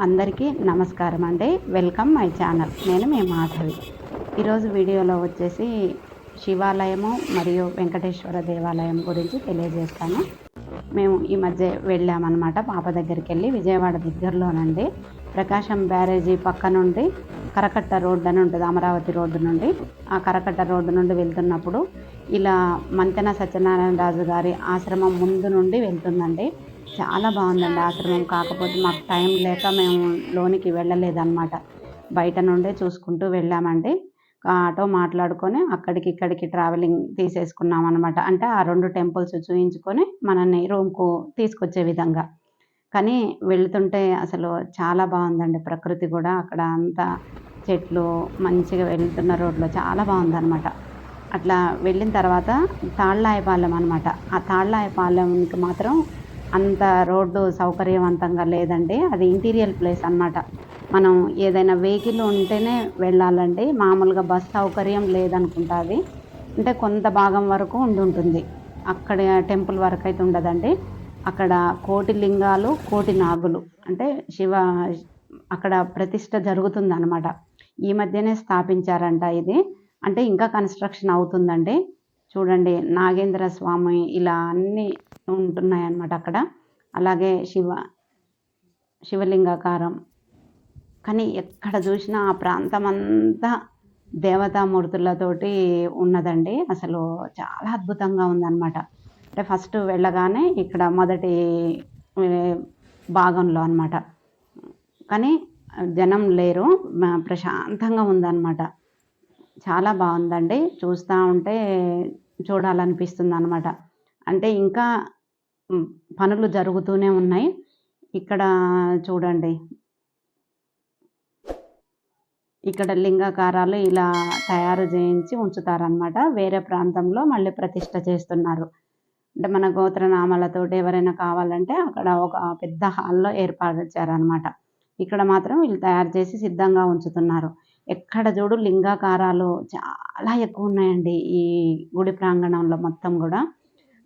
అందరికీ నమస్కారం అండి. Welcome my channel. నేను మీ మాధవి. ఈరోజు వీడియోలో వచ్చేసి శివాలయము మరియు వెంకటేశ్వర దేవాలయం గురించి తెలియజేస్తాను. మేము ఈ మధ్య వెళ్ళామన్నమాట పాప దగ్గరికి వెళ్ళి విజయవాడ దగ్గరలోనండి. ప్రకాశం బ్యారేజీ పక్క నుండి కరకట్ట రోడ్డు అని ఉంటుంది అమరావతి రోడ్డు నుండి. ఆ కరకట్ట రోడ్డు నుండి వెళ్తున్నప్పుడు ఇలా మంతెన సత్యనారాయణ రాజు గారి ఆశ్రమం ముందు నుండి వెళ్తుందండి. చాలా బాగుందండి ఆశ్రమం. కాకపోతే మాకు టైం లేక మేము లోనికి వెళ్ళలేదన్నమాట. బయట నుండే చూసుకుంటూ వెళ్ళామండి. ఆటో మాట్లాడుకొని అక్కడికి ఇక్కడికి ట్రావెలింగ్ తీసేసుకున్నాం అనమాట అంటే ఆ రెండు టెంపుల్స్ చూయించుకొని మనల్ని రూమ్కు తీసుకొచ్చే విధంగా. కానీ వెళ్తుంటే అసలు చాలా బాగుందండి ప్రకృతి కూడా. అక్కడ అంతా చెట్లు మంచిగా వెళ్తున్న రోడ్లో చాలా బాగుందన్నమాట. అట్లా వెళ్ళిన తర్వాత తాళ్ళాయపాలెం అనమాట ఆ తాళ్ళాయపాలెంకి మాత్రం అంత రోడ్డు సౌకర్యవంతంగా లేదండి. అది ఇంటీరియర్ ప్లేస్ అన్నమాట. మనం ఏదైనా వెహికల్ ఉంటేనే వెళ్ళాలండి. మామూలుగా బస్ సౌకర్యం లేదనుకుంటా అది. అంటే కొంత భాగం వరకు ఉండుంటుంది. అక్కడ టెంపుల్ వరకు అయితే ఉండదండి. అక్కడ కోటి లింగాలు కోటి నాగులు అంటే శివ అక్కడ ప్రతిష్ట జరుగుతుంది అనమాట ఈ మధ్యనే స్థాపించారంట ఇది. అంటే ఇంకా కన్స్ట్రక్షన్ అవుతుందండి. చూడండి నాగేంద్ర స్వామి ఇలా అన్నీ ఉంటున్నాయన్నమాట అక్కడ. అలాగే శివ శివలింగాకారం. కానీ ఎక్కడ చూసినా ఆ ప్రాంతం అంతా దేవతామూర్తులతోటి ఉన్నదండి. అసలు చాలా అద్భుతంగా ఉందన్నమాట. అంటే ఫస్ట్ వెళ్ళగానే ఇక్కడ మొదటి భాగంలో అనమాట కానీ జనం లేరు ప్రశాంతంగా ఉందన్నమాట. చాలా బాగుందండి. చూస్తూ ఉంటే చూడాలనిపిస్తుంది అనమాట అంటే ఇంకా పనులు జరుగుతూనే ఉన్నాయి. ఇక్కడ చూడండి. ఇక్కడ లింగాకారాలు ఇలా తయారు చేయించి ఉంచుతారనమాట వేరే ప్రాంతంలో మళ్ళీ ప్రతిష్ట చేస్తున్నారు. అంటే మన గోత్రనామాలతో ఎవరైనా కావాలంటే అక్కడ ఒక పెద్ద హాల్లో ఏర్పాటు చేశారనమాట ఇక్కడ మాత్రం వీళ్ళు తయారు చేసి సిద్ధంగా ఉంచుతున్నారు. ఎక్కడ చూడు లింగాకారాలు చాలా ఎక్కువ ఉన్నాయండి ఈ గుడి ప్రాంగణంలో మొత్తం కూడా.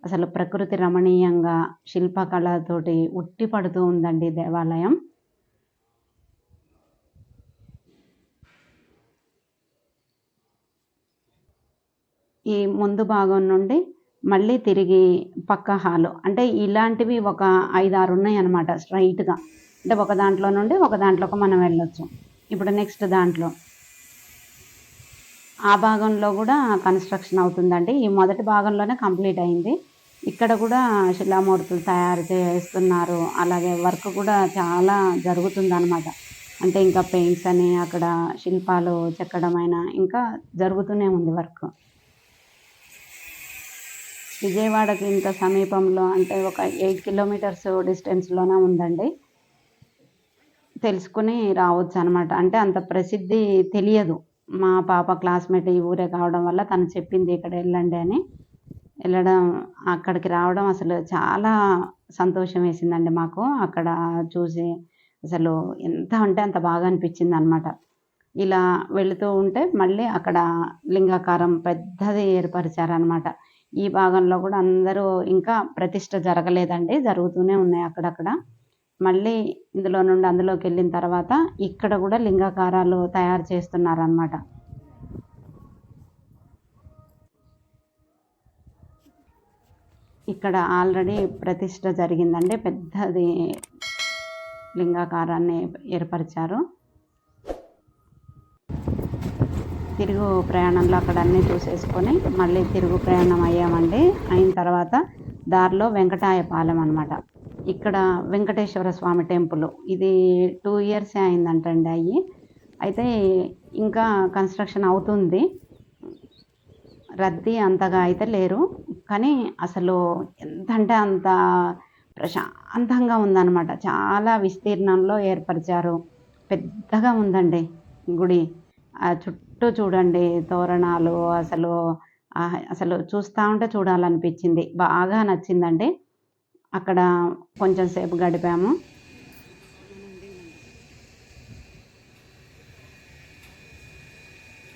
అసలు ప్రకృతి రమణీయంగా శిల్పకళతోటి ఉట్టి పడుతూ ఉందండి దేవాలయం. ఈ ముందు భాగం నుండి మళ్ళీ తిరిగి పక్క హాలు. అంటే ఇలాంటివి ఒక ఐదు ఆరు ఉన్నాయి అనమాట స్ట్రైట్గా. అంటే ఒక దాంట్లో నుండి ఒక దాంట్లోకి మనం వెళ్ళొచ్చు. ఇప్పుడు నెక్స్ట్ దాంట్లో. ఆ భాగంలో కూడా కన్స్ట్రక్షన్ అవుతుందండి. ఈ మొదటి భాగంలోనే కంప్లీట్ అయింది. ఇక్కడ కూడా శిలామూర్తులు తయారు చేస్తున్నారు. అలాగే వర్క్ కూడా చాలా జరుగుతుంది అనమాట అంటే ఇంకా పెయింట్స్ అని అక్కడ శిల్పాలు చెక్కడమైన ఇంకా జరుగుతూనే ఉంది వర్క్. విజయవాడకి ఇంత సమీపంలో అంటే ఒక ఎయిట్ కిలోమీటర్స్ డిస్టెన్స్లోనే ఉందండి. తెలుసుకుని రావచ్చు అనమాట అంటే అంత ప్రసిద్ధి తెలియదు. మా పాప క్లాస్మేట్ ఈ ఊరే కావడం వల్ల తను చెప్పింది ఇక్కడ వెళ్ళండి అని. వెళ్ళడం అక్కడికి రావడం అసలు చాలా సంతోషం వేసిందండి మాకు. అక్కడ చూసి అసలు ఎంత అంటే అంత బాగా అనిపించింది అనమాట ఇలా వెళుతూ ఉంటే మళ్ళీ అక్కడ లింగాకారం పెద్దది ఏర్పరిచారనమాట. ఈ భాగంలో కూడా అందరూ ఇంకా ప్రతిష్ట జరగలేదండి. జరుగుతూనే ఉన్నాయి అక్కడక్కడ. మళ్ళీ ఇందులో నుండి అందులోకి వెళ్ళిన తర్వాత ఇక్కడ కూడా లింగాకారాలు తయారు చేస్తున్నారనమాట ఇక్కడ ఆల్రెడీ ప్రతిష్ట జరిగిందండి. పెద్దది లింగాకారాన్ని ఏర్పరిచారు. తిరుగు ప్రయాణంలో అక్కడ అన్నీ చూసేసుకొని మళ్ళీ తిరుగు ప్రయాణం అయ్యామండి. అయిన తర్వాత దారిలో వెంకటాయపాలెం అనమాట ఇక్కడ వెంకటేశ్వర స్వామి టెంపుల్. ఇది టూ ఇయర్స్ అయిందంటండి అయ్యి. అయితే ఇంకా కన్స్ట్రక్షన్ అవుతుంది. రద్దీ అంతగా అయితే లేరు. కానీ అసలు ఎంత అంటే అంత ప్రశాంతంగా ఉందన్నమాట. చాలా విస్తీర్ణంలో ఏర్పరిచారు. పెద్దగా ఉందండి గుడి. ఆ చుట్టూ చూడండి తోరణాలు అసలు అసలు చూస్తూ ఉంటే చూడాలనిపించింది. బాగా నచ్చిందండి. అక్కడ కొంచెం సేపు గడిపాము.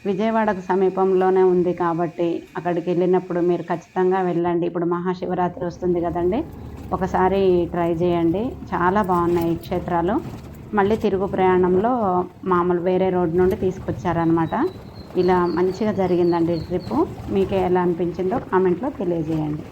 విజయవాడకు సమీపంలోనే ఉంది కాబట్టి అక్కడికి వెళ్ళినప్పుడు మీరు ఖచ్చితంగా వెళ్ళండి. ఇప్పుడు మహాశివరాత్రి వస్తుంది కదండి. ఒకసారి ట్రై చేయండి. చాలా బాగున్నాయి ఈ క్షేత్రాలు. మళ్ళీ తిరుగు ప్రయాణంలో మామూలు వేరే రోడ్ నుండి తీసుకొచ్చారనమాట ఇలా మంచిగా జరిగిందండి ట్రిప్పు. మీకు ఎలా అనిపించిందో కామెంట్లో తెలియజేయండి.